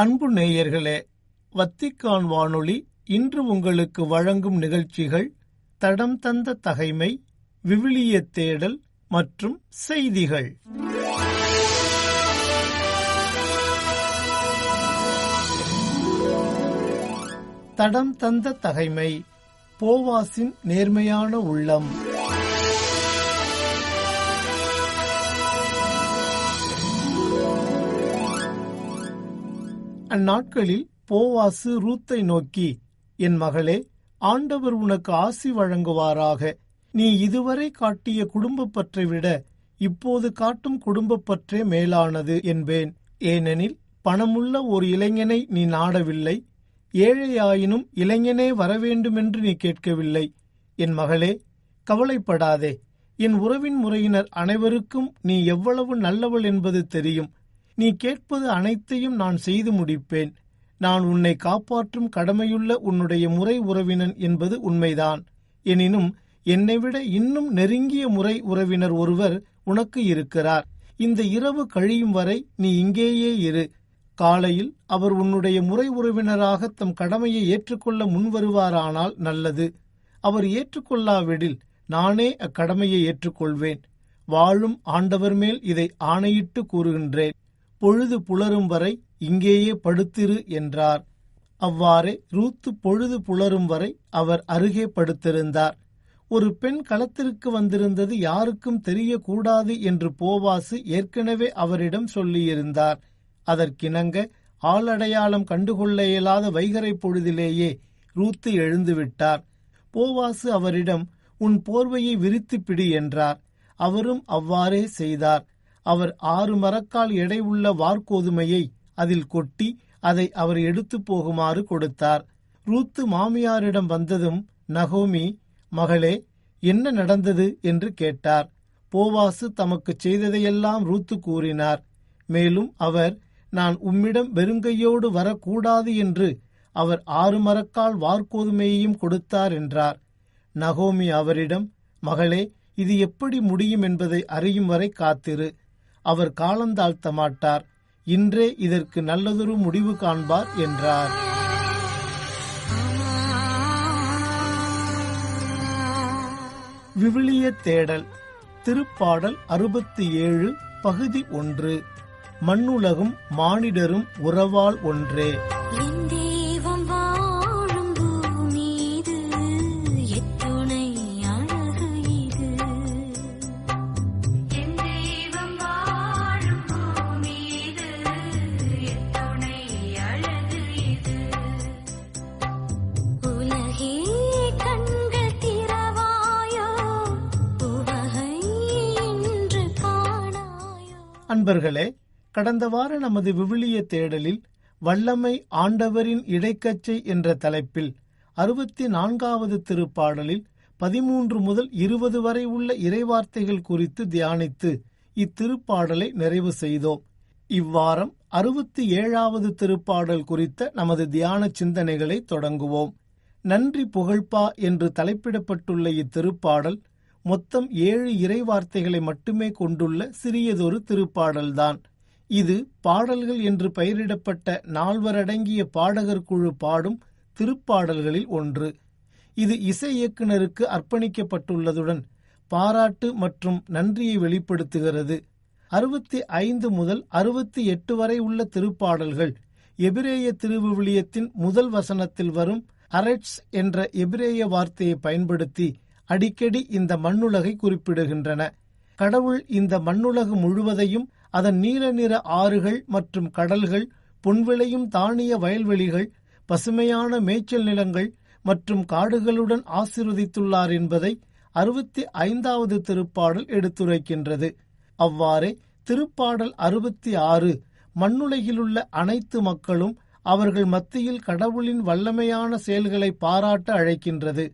அன்பு நேயர்களே வத்திக்கான் வானொலி இன்று உங்களுக்கு வழங்கும் நிகழ்ச்சிகள் தடம் தந்த தகைமை விவிலிய தேடல் மற்றும் செய்திகள். தடம் தந்த தகைமை போவாசின் நேர்மையான உள்ளம். அந்நாட்களில் போவாசு ரூத்தை நோக்கி என் மகளே ஆண்டவர் உனக்கு ஆசி வழங்குவாராக. நீ இதுவரை காட்டிய குடும்பப்பற்றை விட இப்போது காட்டும் குடும்பப்பற்றே மேலானது என்பேன். ஏனெனில் பணமுள்ள ஒரு இளைஞனை நீ நாடவில்லை. ஏழையாயினும் இளைஞனே வரவேண்டுமென்று நீ கேட்கவில்லை. என் மகளே கவலைப்படாதே. என் உறவின் முறையினர் அனைவருக்கும் நீ எவ்வளவு நல்லவள் என்பது தெரியும். நீ கேட்பது அனைத்தையும் நான் செய்து முடிப்பேன். நான் உன்னை காப்பாற்றும் கடமையுள்ள உன்னுடைய முறை உறவினன் என்பது உண்மைதான். எனினும் என்னைவிட இன்னும் நெருங்கிய முறை உறவினர் ஒருவர் உனக்கு இருக்கிறார். இந்த இரவு கழியும் வரை நீ இங்கேயே இரு. காலையில் அவர் உன்னுடைய முறை உறவினராக தம் கடமையை ஏற்றுக்கொள்ள முன்வருவாரானால் நல்லது. அவர் ஏற்றுக்கொள்ளாவிடில் நானே அக்கடமையை ஏற்றுக்கொள்வேன். வாழும் ஆண்டவர் மேல் இதை ஆணையிட்டு கூறுகின்றேன். பொழுது புலரும் வரை இங்கேயே படுத்திரு என்றார். அவ்வாறே ரூத்து பொழுது புலரும் வரை அவர் அருகே படுத்திருந்தார். ஒரு பெண் களத்திற்கு வந்திருந்தது யாருக்கும் தெரியக்கூடாது என்று போவாசு ஏற்கனவே அவரிடம் சொல்லியிருந்தார். அதற்கிணங்க ஆளடையாளம் கண்டுகொள்ள இயலாத வைகரை பொழுதிலேயே ரூத்து எழுந்துவிட்டார். போவாசு அவரிடம் உன் போர்வையை விரித்து பிடி என்றார். அவரும் அவ்வாறே செய்தார். அவர் ஆறு மரக்கால் எடை உள்ள வார்கோதுமையை அதில் கொட்டி அதை அவர் எடுத்து போகுமாறு கொடுத்தார். ரூத்து மாமியாரிடம் வந்ததும் நகோமி மகளே என்ன நடந்தது? என்று கேட்டார். போவாசு தமக்கு செய்ததையெல்லாம் ரூத்து கூறினார். மேலும் அவர் நான் உம்மிடம் வெறுங்கையோடு வரக்கூடாது என்று அவர் ஆறு மரக்கால் வார்கோதுமையையும் கொடுத்தார் என்றார். நகோமி அவரிடம் மகளே இது எப்படி முடியும் என்பதை அறியும் வரை காத்திரு. அவர் காலந்தாழ்த்த மாட்டார். இன்றே இதற்கு நல்லதொரு முடிவு காண்பார் என்றார். விவிலிய தேடல். திருப்பாடல் அறுபத்தி ஏழு பகுதி ஒன்று. மண்ணுலகும் மானிடரும் உறவால் ஒன்றே. அன்பர்களே கடந்த வார நமது விவிலிய தேடலில் வல்லமை ஆண்டவரின் இடைக்கச்சை என்ற தலைப்பில் அறுபத்தி நான்காவது திருப்பாடலில் பதிமூன்று முதல் இருபது வரை உள்ள இறைவார்த்தைகள் குறித்து தியானித்து இத்திருப்பாடலை நிறைவு செய்தோம். இவ்வாரம் அறுபத்தி ஏழாவது திருப்பாடல் குறித்த நமது தியான சிந்தனைகளை தொடங்குவோம். நன்றி புகழ்பா என்று தலைப்பிடப்பட்டுள்ள இத்திருப்பாடல் மொத்தம் ஏழு இறைவார்த்தைகளை மட்டுமே கொண்டுள்ள சிறியதொரு திருப்பாடல்தான். இது பாடல்கள் என்று பெயரிடப்பட்ட நால்வரடங்கிய பாடகர் குழு பாடும் திருப்பாடல்களில் ஒன்று. இது இசை இயக்குனருக்கு அர்ப்பணிக்கப்பட்டுள்ளதுடன் பாராட்டு மற்றும் நன்றியை வெளிப்படுத்துகிறது. அறுபத்தி ஐந்து முதல் அறுபத்தி எட்டு வரை உள்ள திருப்பாடல்கள் எபிரேய திருவிவிலியத்தின் முதல் வசனத்தில் வரும் அரட்ஸ் என்ற எபிரேய வார்த்தையை பயன்படுத்தி அடிக்கடி இந்த மண்ணுலகை குறிப்பிடுகின்றன. கடவுள் இந்த மண்ணுலகு முழுவதையும் அதன் நீல நிற ஆறுகள் மற்றும் கடல்கள் புன்விளையும் தானிய வயல்வெளிகள் பசுமையான மேய்ச்சல் நிலங்கள் மற்றும் காடுகளுடன் ஆசிர்வதித்துள்ளார் என்பதை அறுபத்தி ஐந்தாவது திருப்பாடல் எடுத்துரைக்கின்றது. அவ்வாறே திருப்பாடல் அறுபத்தி ஆறு மண்ணுலகிலுள்ள அனைத்து மக்களும் அவர்கள் மத்தியில் கடவுளின் வல்லமையான செயல்களை பாராட்ட அழைக்கின்றது.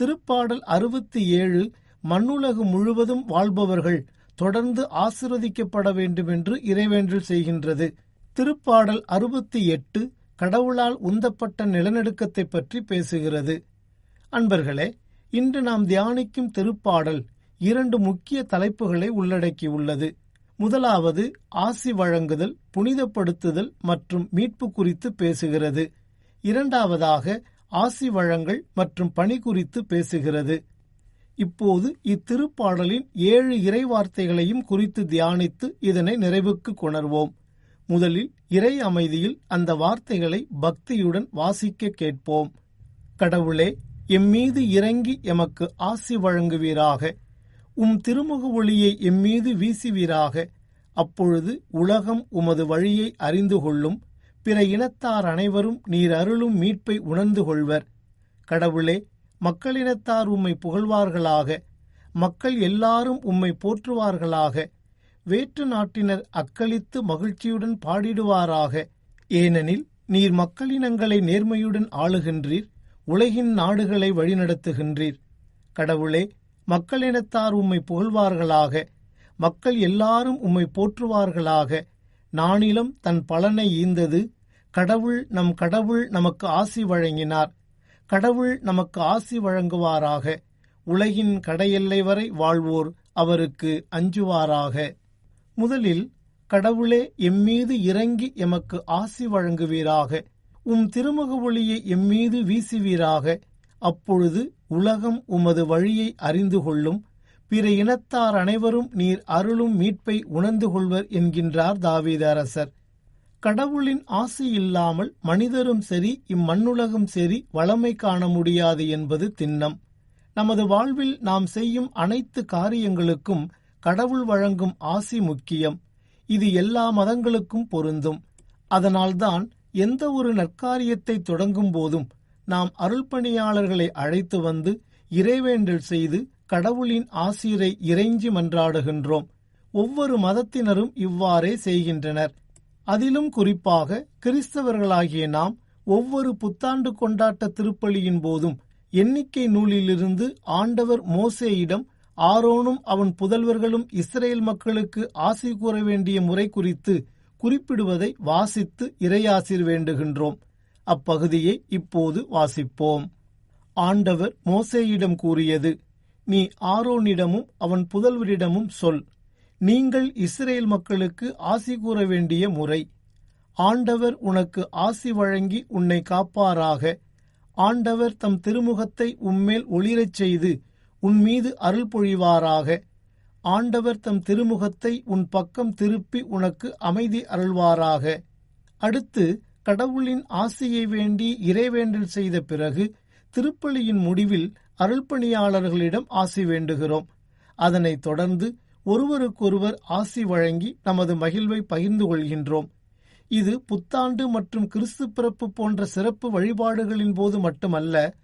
திருப்பாடல் அறுபத்தி ஏழு மண்ணுலகு முழுவதும் வாழ்பவர்கள் தொடர்ந்து ஆசிர்வதிக்கப்பட வேண்டும் என்று இறைவேண்டல் செய்கின்றது. திருப்பாடல் அறுபத்தி எட்டு கடவுளால் உந்தப்பட்ட நிலநடுக்கத்தை பற்றி பேசுகிறது. அன்பர்களே இன்று நாம் தியானிக்கும் திருப்பாடல் இரண்டு முக்கிய தலைப்புகளை உள்ளடக்கியுள்ளது. முதலாவது ஆசி வழங்குதல் புனிதப்படுத்துதல் மற்றும் மீட்பு குறித்து பேசுகிறது. இரண்டாவதாக ஆசி வழங்கல் மற்றும் பணி குறித்து பேசுகிறது. இப்போது இத்திருப்பாடலின் ஏழு இறைவார்த்தைகளையும் குறித்து தியானித்து இதனை நிறைவுக்கு கொணர்வோம். முதலில் இறை அமைதியில் அந்த வார்த்தைகளை பக்தியுடன் வாசிக்க கேட்போம். கடவுளே எம்மீது இறங்கி எமக்கு ஆசி வழங்குவீராக. உம் திருமுக ஒளியை எம்மீது வீசுவீராக. அப்பொழுது உலகம் உமது வழியை அறிந்து கொள்ளும். பிற இனத்தார் அனைவரும் நீர் அருளும் மீட்பை உணர்ந்து கொள்வர். கடவுளே மக்களினத்தார் உம்மை புகழ்வார்களாக. மக்கள் எல்லாரும் உம்மை போற்றுவார்களாக. வேற்று நாட்டினர் அக்களித்து மகிழ்ச்சியுடன் பாடிடுவாராக. ஏனெனில் நீர் மக்களினங்களை நேர்மையுடன் ஆளுகின்றீர் உலகின் நாடுகளை வழிநடத்துகின்றீர். கடவுளே மக்களினத்தார் உம்மை புகழ்வார்களாக. மக்கள் எல்லாரும் உம்மை போற்றுவார்களாக. நானிலம் தன் பலனை ஈந்தது கடவுள் நம் கடவுள் நமக்கு ஆசி வழங்கினார். கடவுள் நமக்கு ஆசி வழங்குவாராக. உலகின் கடையெல்லை வரை வாழ்வோர் அவருக்கு அஞ்சுவாராக. முதலில் கடவுளே எம்மீது இறங்கி எமக்கு ஆசி வழங்குவீராக. உம் திருமுக ஒளியை எம்மீது வீசுவீராக. அப்பொழுது உலகம் உமது வழியை அறிந்து கொள்ளும். பிற இனத்தார் அனைவரும் நீர் அருளும் மீட்பை உணர்ந்து கொள்வர் என்கின்றார் தாவீத அரசர். கடவுளின் ஆசி இல்லாமல் மனிதரும் சரி இம்மண்ணுலகும் சரி வளமை காண முடியாது என்பது திண்ணம். நமது வாழ்வில் நாம் செய்யும் அனைத்து காரியங்களுக்கும் கடவுள் வழங்கும் ஆசி முக்கியம். இது எல்லா மதங்களுக்கும் பொருந்தும். அதனால்தான் எந்த ஒரு நற்காரியத்தை தொடங்கும் போதும் நாம் அருள்பணியாளர்களை அழைத்து வந்து இறைவேண்டல் செய்து கடவுளின் ஆசிரை இறைஞ்சி மன்றாடுகின்றோம். ஒவ்வொரு மதத்தினரும் இவ்வாறே செய்கின்றனர். அதிலும் குறிப்பாக கிறிஸ்தவர்களாகிய நாம் ஒவ்வொரு புத்தாண்டு கொண்டாட்ட திருப்பலியின் போதும் எண்ணிக்கை நூலிலிருந்து ஆண்டவர் மோசேயிடம் ஆரோனும் அவன் புதல்வர்களும் இஸ்ரேல் மக்களுக்கு ஆசை கூற வேண்டிய முறை குறித்து குறிப்பிடுவதை வாசித்து இறையாசிர் வேண்டுகின்றோம். அப்பகுதியை இப்போது வாசிப்போம். ஆண்டவர் மோசேயிடம் கூறியது நீ ஆரோனிடமும் அவன் புதல்வரிடமும் சொல். நீங்கள் இஸ்ரேல் மக்களுக்கு ஆசி கூற வேண்டிய முறை. ஆண்டவர் உனக்கு ஆசி வழங்கி உன்னை காப்பாராக. ஆண்டவர் தம் திருமுகத்தை உம்மேல் ஒளிரச் செய்து உன் மீது அருள் பொழிவாராக. ஆண்டவர் தம் திருமுகத்தை உன் பக்கம் திருப்பி உனக்கு அமைதி அருள்வாராக. அடுத்து கடவுளின் ஆசியை வேண்டி இறைவேண்டல் செய்த பிறகு திருப்பலியின் முடிவில் அருள்பணியாளர்களிடம் ஆசி வேண்டுகிறோம். அதனைத் தொடர்ந்து ஒருவருக்கொருவர் ஆசி வழங்கி நமது மகிழ்வை பகிர்ந்து கொள்கின்றோம். இது புத்தாண்டு மற்றும் கிறிஸ்து பிறப்பு போன்ற சிறப்பு வழிபாடுகளின் போது மட்டுமல்ல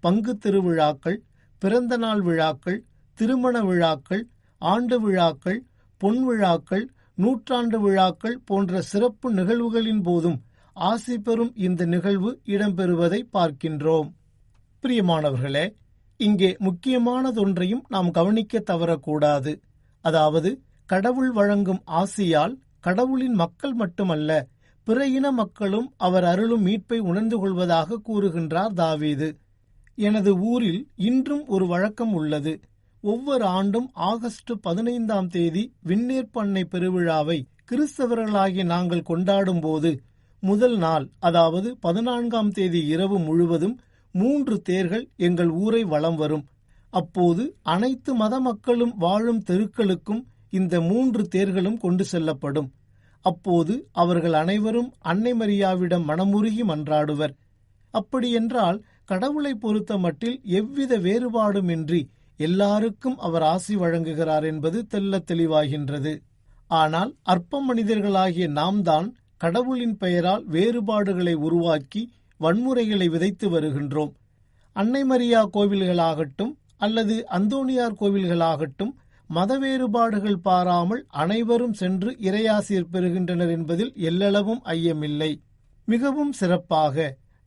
பங்கு திருவிழாக்கள் பிறந்த நாள் விழாக்கள் திருமண விழாக்கள் ஆண்டு விழாக்கள் பொன் விழாக்கள் நூற்றாண்டு விழாக்கள் போன்ற சிறப்பு நிகழ்வுகளின் போதும் ஆசி பெறும் இந்த நிகழ்வு இடம்பெறுவதை பார்க்கின்றோம். பிரியமானவர்களே இங்கே முக்கியமானதொன்றையும் நாம் கவனிக்க தவறக்கூடாது. அதாவது கடவுள் வழங்கும் ஆசியால் கடவுளின் மக்கள் மட்டுமல்ல பிற இன மக்களும் அவர் அருளும் மீட்பை உணர்ந்து கொள்வதாக கூறுகின்றார் தாவீது. எனது ஊரில் இன்றும் ஒரு வழக்கம் உள்ளது. ஒவ்வொரு ஆண்டும் ஆகஸ்ட் பதினைந்தாம் தேதி விண்ணேற்பண்ணை பெருவிழாவை கிறிஸ்தவர்களாகிய நாங்கள் கொண்டாடும் போது முதல் நாள் அதாவது பதினான்காம் தேதி இரவு முழுவதும் மூன்று தேர்கள் எங்கள் ஊரை வலம் வரும். அப்போது அனைத்து மத மக்களும் வாழும் தெருக்களுக்கும் இந்த மூன்று தேர்களும் கொண்டு செல்லப்படும். அப்போது அவர்கள் அனைவரும் அன்னை மரியாவிடம் மனமுருகி மன்றாடுவர். அப்படியென்றால் கடவுளை பொறுத்த மட்டில் எவ்வித வேறுபாடுமின்றி எல்லாருக்கும் அவர் ஆசி வழங்குகிறார் என்பது தெள்ளத் தெளிவாகின்றது. ஆனால் அற்ப மனிதர்களாகிய நாம் தான் கடவுளின் பெயரால் வேறுபாடுகளை உருவாக்கி வன்முறைகளை விதைத்து வருகின்றோம். அன்னை மரியா கோவில்களாகட்டும் அல்லது அந்தோணியார் கோவில்களாகட்டும் மத வேறுபாடுகள் பாராமல் அனைவரும் சென்று இறையாசிர் பெறுகின்றனர் என்பதில் எல்லளவும் ஐயமில்லை. மிகவும் சிறப்பாக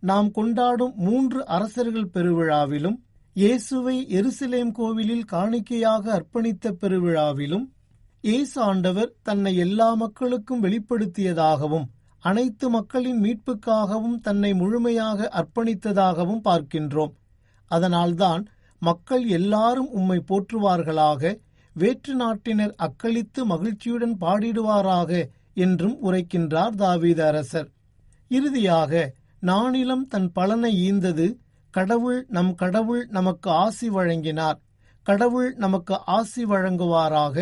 நாம் கொண்டாடும் மூன்று அரசர்கள் பெருவிழாவிலும் இயேசுவை எருசலேம் கோவிலில் காணிக்கையாக அர்ப்பணித்த பெருவிழாவிலும் இயேசு ஆண்டவர் தன்னை எல்லா மக்களுக்கும் வெளிப்படுத்தியதாகவும் அனைத்து மக்களின் மீட்புக்காகவும் தன்னை முழுமையாக அர்ப்பணித்ததாகவும் பார்க்கின்றோம். அதனால்தான் மக்கள் எல்லாரும் உம்மை போற்றுவார்களாக வேற்று நாட்டினர் அக்களித்து மகிழ்ச்சியுடன் பாடிடுவாராக என்றும் உரைக்கின்றார் தாவீத அரசர். இறுதியாக நானிலம் தன் பலனை ஈந்தது கடவுள் நம் கடவுள் நமக்கு ஆசி வழங்கினார் கடவுள் நமக்கு ஆசி வழங்குவாராக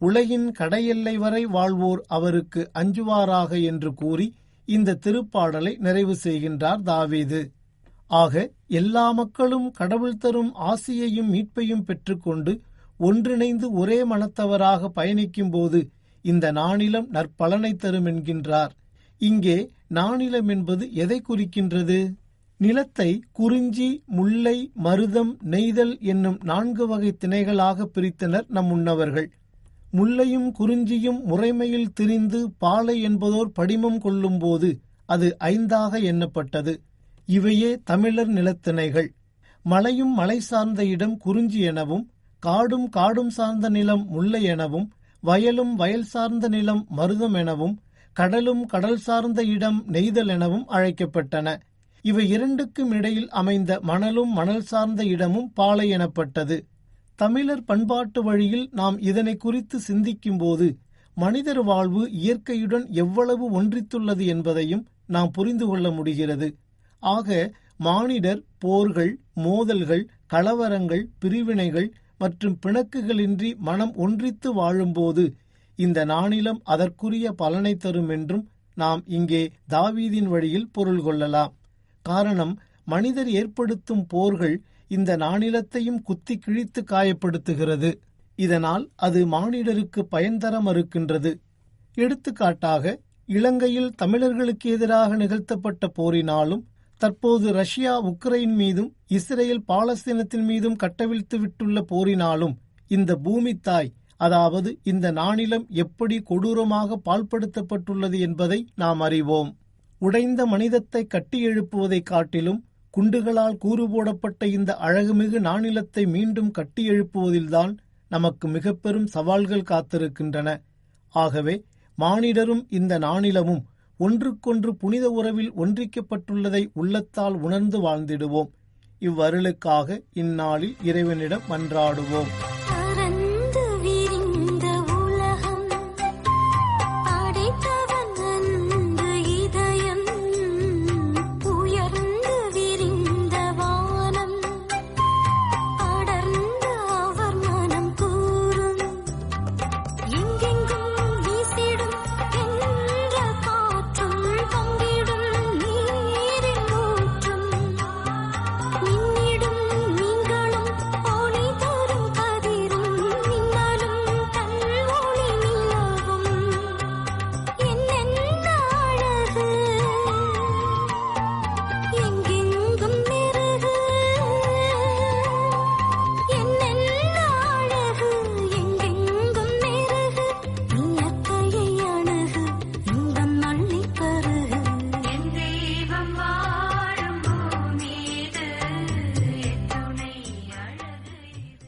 உலகின் கடையெல்லை வரை வாழ்வோர் அவருக்கு அஞ்சுவாராக என்று கூறி இந்த திருப்பாடலை நிறைவு செய்கின்றார் தாவீது. ஆக எல்லா மக்களும் கடவுள் தரும் ஆசியையும் மீட்பையும் பெற்றுக்கொண்டு ஒன்றிணைந்து ஒரே மனத்தவராக பயணிக்கும்போது இந்த நாணிலம் நற்பலனை தரும் என்கின்றார். இங்கே நாணிலம் என்பது எதை குறிக்கின்றது? நிலத்தை குறிஞ்சி முல்லை மருதம் நெய்தல் என்னும் நான்கு வகை திணைகளாக பிரித்தனர் நம் முன்னவர்கள். முல்லையும் குறிஞ்சியும் முறைமையில் திரிந்து பாலை என்பதோர் படிமம் கொள்ளும்போது அது ஐந்தாக எண்ணப்பட்டது. இவையே தமிழர் நிலத்திணைகள். மலையும் மலை சார்ந்த இடம் குறிஞ்சி எனவும் காடும் காடும் சார்ந்த நிலம் முல்லை எனவும் வயலும் வயல் சார்ந்த நிலம் மருதம் எனவும் கடலும் கடல் சார்ந்த இடம் நெய்தல் எனவும் அழைக்கப்பட்டன. இவை இரண்டுக்கும் இடையில் அமைந்த மணலும் மணல் சார்ந்த இடமும் பாலை எனப்பட்டது. தமிழர் பண்பாட்டு வழியில் நாம் இதனை குறித்து சிந்திக்கும்போது மனிதர் வாழ்வு இயற்கையுடன் எவ்வளவு ஒன்றித்துள்ளது என்பதையும் நாம் புரிந்து கொள்ள முடிகிறது. ஆக மானிடர் போர்கள் மோதல்கள் கலவரங்கள் பிரிவினைகள் மற்றும் பிணக்குகளின்றி மனம் ஒன்றித்து வாழும்போது இந்த நாணிலம் அதற்குரிய பலனை தரும் என்றும் நாம் இங்கே தாவீதின் வழியில் பொருள் கொள்ளலாம். காரணம் மனிதர் ஏற்படுத்தும் போர்கள் இந்த நாணிலத்தையும் குத்தி கிழித்து காயப்படுத்துகிறது. இதனால் அது மானிடருக்கு பயன் தர மறுக்கின்றது. எடுத்துக்காட்டாக இலங்கையில் தமிழர்களுக்கு எதிராக நிகழ்த்தப்பட்ட போரினாலும் தற்போது ரஷ்யா உக்ரைன் மீதும் இஸ்ரேல் பாலஸ்தீனத்தின் மீதும் கட்டவிழ்த்து விட்டுள்ள போரினாலும் இந்த பூமி தாய் அதாவது இந்த நாணிலம் எப்படி கொடூரமாக பால்படுத்தப்பட்டுள்ளது என்பதை நாம் அறிவோம். உடைந்த மனிதத்தை கட்டி எழுப்புவதை காட்டிலும் குண்டுகளால் கூறு போடப்பட்ட இந்த அழகுமிகு நாணிலத்தை மீண்டும் கட்டி எழுப்புவதில்தான் நமக்கு மிக பெரும் சவால்கள் காத்திருக்கின்றன. ஆகவே மானிடரும் இந்த நாணிலமும் ஒன்றுக்கொன்று புனித உறவில் ஒன்றிக்கப்பட்டுள்ளதை உள்ளத்தால் உணர்ந்து வாழ்ந்திடுவோம். இவ்வருளுக்காக இந்நாளில் இறைவனிடம் மன்றாடுவோம்.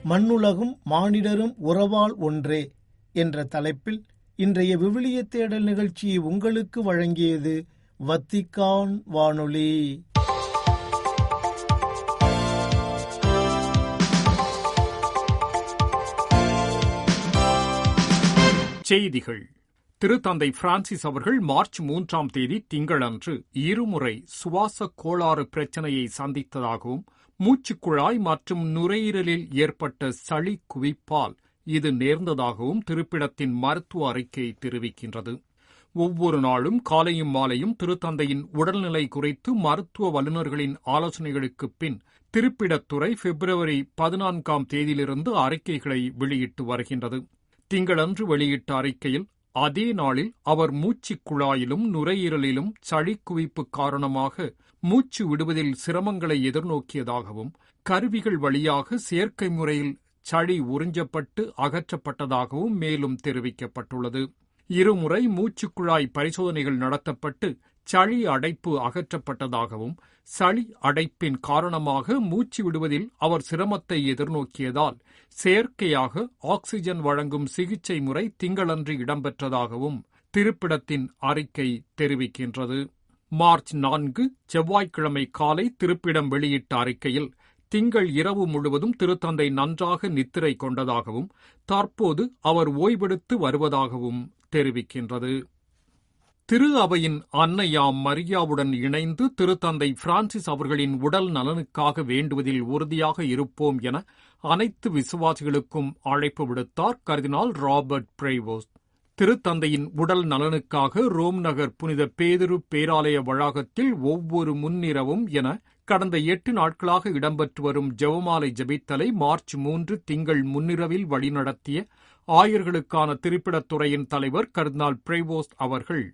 மண்ணுலகும் மானிடரும் உறவால் ஒன்றே என்ற தலைப்பில் இன்றைய விவிலிய தேடல் நிகழ்ச்சியை உங்களுக்கு வழங்கியது வத்திகான் வானொலி. செய்திகள். திருத்தந்தை பிரான்சிஸ் அவர்கள் மார்ச் மூன்றாம் தேதி திங்களன்று இருமுறை சுவாச கோளாறு பிரச்சனையை சந்தித்ததாகவும் மூச்சுக்குழாய் மற்றும் நுரையீரலில் ஏற்பட்ட சளி குவிப்பால் இது நேர்ந்ததாகவும் திருப்பிடத்தின் மருத்துவ அறிக்கை தெரிவிக்கின்றது. ஒவ்வொரு நாளும் காலையும் மாலையும் திருத்தந்தையின் உடல்நிலை குறித்து மருத்துவ வல்லுநர்களின் ஆலோசனைகளுக்குப் பின் திருப்பிடத்துறை பிப்ரவரி பதினான்காம் தேதியிலிருந்து அறிக்கைகளை வெளியிட்டு வருகின்றது. திங்களன்று வெளியிட்ட அறிக்கையில் அதே நாளில் அவர் மூச்சுக்குழாயிலும் நுரையீரலிலும் சளி குவிப்பு காரணமாக மூச்சு விடுவதில் சிரமங்களை எதிர்நோக்கியதாகவும் கருவிகள் வழியாக செயற்கை முறையில் சளி உறிஞ்சப்பட்டு அகற்றப்பட்டதாகவும் மேலும் தெரிவிக்கப்பட்டுள்ளது. இருமுறை மூச்சுக்குழாய் பரிசோதனைகள் நடத்தப்பட்டு சளி அடைப்பு அகற்றப்பட்டதாகவும் சளி அடைப்பின் காரணமாக மூச்சு விடுவதில் அவர் சிரமத்தை எதிர்நோக்கியதால் செயற்கையாக ஆக்ஸிஜன் வழங்கும் சிகிச்சை முறை திங்களன்று இடம்பெற்றதாகவும் திருப்பிடத்தின் அறிக்கை தெரிவிக்கின்றது. மார்ச் நான்கு செவ்வாய்க்கிழமை காலை திருப்பிடம் வெளியிட்ட அறிக்கையில் திங்கள் இரவு முழுவதும் திருத்தந்தை நன்றாக நித்திரை கொண்டதாகவும் தற்போது அவர் ஓய்வெடுத்து வருவதாகவும் தெரிவிக்கின்றது. திரு அவையின் அன்னையாம் மரியாவுடன் இணைந்து திருத்தந்தை பிரான்சிஸ் அவர்களின் உடல் நலனுக்காக வேண்டுவதில் உறுதியாக இருப்போம் என அனைத்து விசுவாசிகளுக்கும் அழைப்பு விடுத்தார் கர்தினால் ராபர்ட் பிரைவோஸ் திருத்தந்தையின் உடல் நலனுக்காக ரோம் நகர் புனித பேதுரு பேராலய வளாகத்தில் ஒவ்வொரு முன்னிரவும் என கடந்த எட்டு நாட்களாக இடம்பெற்று வரும் ஜெபமாலை ஜெபித்தலை மார்ச் மூன்று திங்கள் முன்னிரவில் வழிநடத்திய ஆயர்களுக்கான திருப்பிடத்துறையின் தலைவர் கர்னால் பிரேவோஸ்ட் அவர்கள்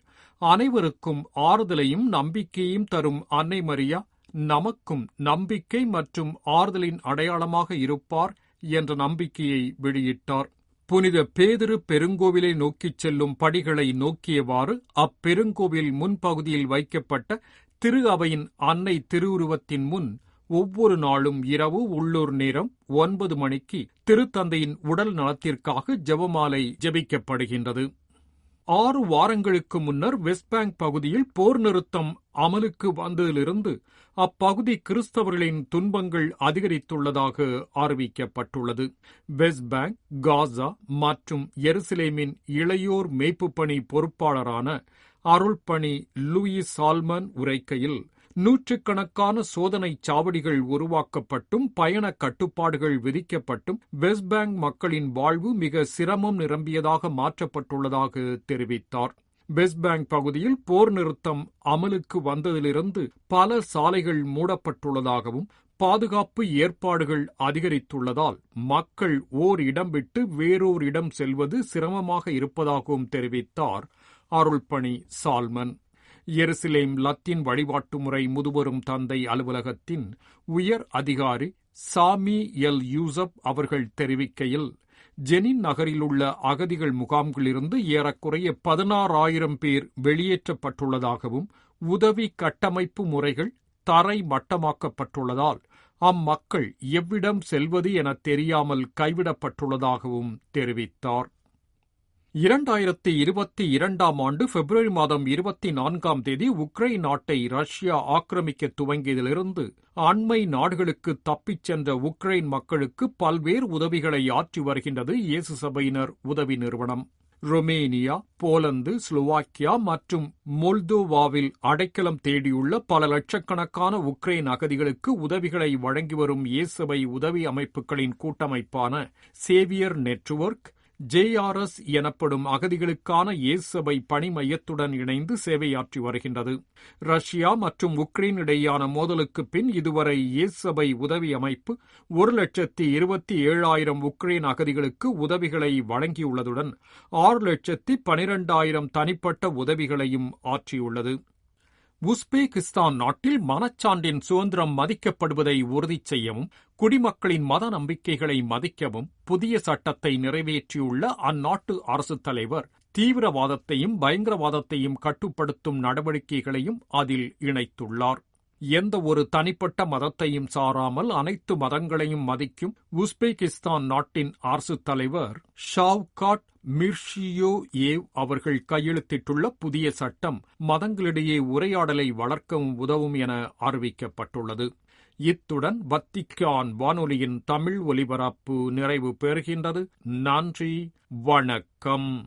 அனைவருக்கும் ஆறுதலையும் நம்பிக்கையும் தரும் அன்னை மரியா நமக்கும் நம்பிக்கை மற்றும் ஆறுதலின் அடையாளமாக இருப்பார் என்ற நம்பிக்கையை வெளியிட்டார். புனித பேதிரு பெருங்கோவிலை நோக்கிச் செல்லும் படிகளை நோக்கியவாறு அப்பெருங்கோவில் முன்பகுதியில் வைக்கப்பட்ட திரு அவையின் அன்னை திருவுருவத்தின் முன் ஒவ்வொரு நாளும் இரவு உள்ளூர் நேரம் ஒன்பது மணிக்கு திருத்தந்தையின் உடல் நலத்திற்காக ஜெபமாலை ஜெபிக்கப்படுகின்றது. ஆறு வாரங்களுக்கு முன்னர் வெஸ்ட் பேங்க் பகுதியில் போர் நிறுத்தம் அமலுக்கு வந்ததிலிருந்து அப்பகுதி கிறிஸ்தவர்களின் துன்பங்கள் அதிகரித்துள்ளதாக அறிவிக்கப்பட்டுள்ளது. வெஸ்ட் பேங்க் காசா மற்றும் எருசலேமின் இளையோர் மேய்ப்பு பணி பொறுப்பாளரான அருள்பணி லூயிஸ் சால்மன் உரைக்கையில் நூற்றுக்கணக்கான சோதனை சாவடிகள் உருவாக்கப்பட்டும் பயண கட்டுப்பாடுகள் விதிக்கப்பட்டும் வெஸ்ட் பேங்க் மக்களின் வாழ்வு மிக சிரமம் நிரம்பியதாக மாற்றப்பட்டுள்ளதாக தெரிவித்தார். வெஸ்ட் பேங்க் பகுதியில் போர் நிறுத்தம் அமலுக்கு வந்ததிலிருந்து பல சாலைகள் மூடப்பட்டுள்ளதாகவும் பாதுகாப்பு ஏற்பாடுகள் அதிகரித்துள்ளதால் மக்கள் ஓர் இடம் விட்டு வேறோர் இடம் செல்வது சிரமமாக இருப்பதாகவும் தெரிவித்தார் அருள்பணி சால்மன். எருசலேம் லத்தீன் வழிபாட்டு முறை முதுவரும் தந்தை அலுவலகத்தின் உயர் அதிகாரி சாமி எல். யூசப் அவர்கள் தெரிவிக்கையில் ஜெனின் நகரிலுள்ள அகதிகள் முகாம்களிலிருந்து ஏறக்குறைய பதினாறாயிரம் பேர் வெளியேற்றப்பட்டுள்ளதாகவும் உதவி கட்டமைப்பு முறைகள் தரை மட்டமாக்கப்பட்டுள்ளதால் அம்மக்கள் எவ்விடம் செல்வது என தெரியாமல் கைவிடப்பட்டுள்ளதாகவும் தெரிவித்தார். இரண்டாயிரத்தி இருபத்தி இரண்டாம் ஆண்டு பிப்ரவரி மாதம் இருபத்தி நான்காம் தேதி உக்ரைன் நாட்டை ரஷ்யா ஆக்கிரமிக்க துவங்கியதிலிருந்து அண்மை நாடுகளுக்கு தப்பிச் சென்ற உக்ரைன் மக்களுக்கு பல்வேறு உதவிகளை ஆற்றி வருகின்றது இயேசு சபையினர் உதவி நிறுவனம். ரொமேனியா போலந்து ஸ்லோவாக்கியா மற்றும் மொல்தோவாவில் அடைக்கலம் தேடியுள்ள பல லட்சக்கணக்கான உக்ரைன் அகதிகளுக்கு உதவிகளை வழங்கி வரும் இயேசபை உதவி அமைப்புகளின் கூட்டமைப்பான சேவியர் நெட்வொர்க் ஜேஆர்எஸ் எனப்படும் அகதிகளுக்கான இயேசபை பணி மையத்துடன் இணைந்து சேவையாற்றி வருகின்றது. ரஷ்யா மற்றும் உக்ரைன் இடையேயான மோதலுக்கு பின் இதுவரை இயேசபை உதவி அமைப்பு ஒரு லட்சத்தி இருபத்தி ஏழாயிரம் உக்ரைன் அகதிகளுக்கு உதவிகளை வழங்கியுள்ளதுடன் ஆறு லட்சத்தி பனிரெண்டாயிரம் தனிப்பட்ட உதவிகளையும் ஆற்றியுள்ளது. உஸ்பெகிஸ்தான் நாட்டில் மனச்சான்றின் சுதந்திரம் மதிக்கப்படுவதை உறுதி செய்யவும் குடிமக்களின் மத நம்பிக்கைகளை மதிக்கவும் புதிய சட்டத்தை நிறைவேற்றியுள்ள அந்நாட்டு அரசுத் தலைவர் தீவிரவாதத்தையும் பயங்கரவாதத்தையும் கட்டுப்படுத்தும் நடவடிக்கைகளையும் அதில் இணைத்துள்ளார். எந்த ஒரு தனிப்பட்ட மதத்தையும் சாராமல் அனைத்து மதங்களையும் மதிக்கும் உஸ்பெகிஸ்தான் நாட்டின் அரசுத் தலைவர் ஷாவ்காட் மிர்ஷியோ ஏவ் அவர்கள் கையெழுத்திட்டுள்ள புதிய சட்டம் மதங்களிடையே உரையாடலை வளர்க்கவும் உதவும் என அறிவிக்கப்பட்டுள்ளது. இத்துடன் வத்திக்கான் வானொலியின் தமிழ் ஒலிபரப்பு நிறைவு பெறுகின்றது. நன்றி வணக்கம்.